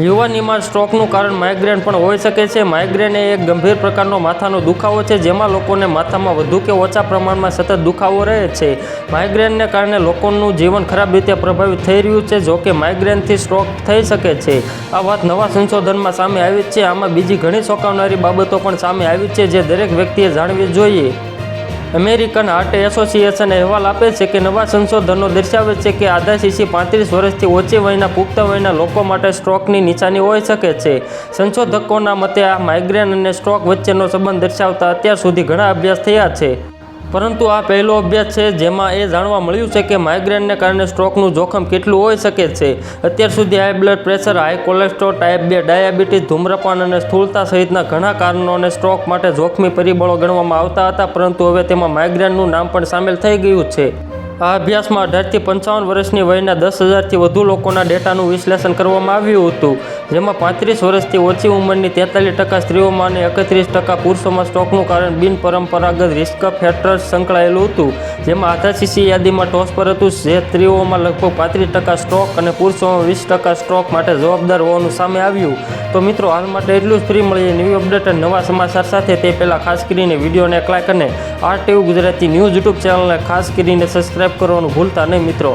યુવાનીમાં સ્ટ્રોકનું કારણ માઇગ્રેન પણ હોઈ શકે છે. માઇગ્રેન એ એક ગંભીર પ્રકારનો માથાનો દુખાવો છે, જેમાં લોકોને માથામાં વધુ કે ઓછા પ્રમાણમાં સતત દુખાવો રહે છે. માઇગ્રેનને કારણે લોકોનું જીવન ખરાબ રીતે પ્રભાવિત થઈ રહ્યું છે, જો કે માઇગ્રેનથી સ્ટ્રોક થઈ શકે છે. આ વાત નવા સંશોધનમાં સામે આવી છે. આમાં બીજી ઘણી ચોંકાવનારી બાબતો પણ સામે આવી છે, જે દરેક વ્યક્તિએ જાણવી જોઈએ. અમેરિકન હાર્ટ એસોસિએશન અહેવાલ આપે છે કે નવા સંશોધનો દર્શાવે છે કે આધા શીશી પાંત્રીસ વર્ષથી ઓછી વયના, પુખ્ત વયના લોકો માટે સ્ટ્રોકની નિશાની હોઈ શકે છે. સંશોધકોના મતે આ માઇગ્રેન અને સ્ટ્રોક વચ્ચેનો સંબંધ દર્શાવતા અત્યાર સુધી ઘણા અભ્યાસ થયા છે. પરંતુ આ પહેલો અભ્યાસ છે જેમાં એ જાણવા મળ્યું છે કે માઇગ્રેનને કારણે સ્ટ્રોકનું જોખમ કેટલું હોઈ શકે છે. અત્યાર સુધી high blood pressure high cholesterol type બે ડાયાબિટીસ ધૂમ્રપાન અને સ્થૂળતા સહિતના ઘણા કારણોને સ્ટ્રોક માટે જોખમી પરિબળો ગણવામાં આવતા હતા, પરંતુ હવે તેમાં માઇગ્રેનનું નામ પણ સામેલ થઈ ગયું છે. આ અભ્યાસમાં અઢારથી પંચાવન વર્ષની વયના દસ હજારથી વધુ લોકોના ડેટાનું વિશ્લેષણ કરવામાં આવ્યું હતું. જેમાં પાંત્રીસ વર્ષથી ઓછી ઉંમરની તેતાલીસ ટકા સ્ત્રીઓમાં અને એકત્રીસ ટકા પુરુષોમાં સ્ટોકનું કારણ બિનપરંપરાગત રિસ્ક ફેક્ટર્સ સંકળાયેલું હતું. જેમાં આધાશીસી યાદીમાં ટોસ પર હતું, જે સ્ત્રીઓમાં લગભગ પાંત્રીસ ટકા સ્ટોક અને પુરુષોમાં વીસ ટકા સ્ટોક માટે જવાબદાર હોવાનું સામે આવ્યું. તો મિત્રો, હાલ માટે એટલું જ. ફ્રી મળીએ ન્યૂ અપડેટ અને નવા સમાચાર સાથે. તે પહેલાં ખાસ કરીને વિડીયોને લાઈક અને R TV Gujarati news YouTube ચેનલને ખાસ કરીને સબસ્ક્રાઈબ કરવાનું ભૂલતા નહીં મિત્રો.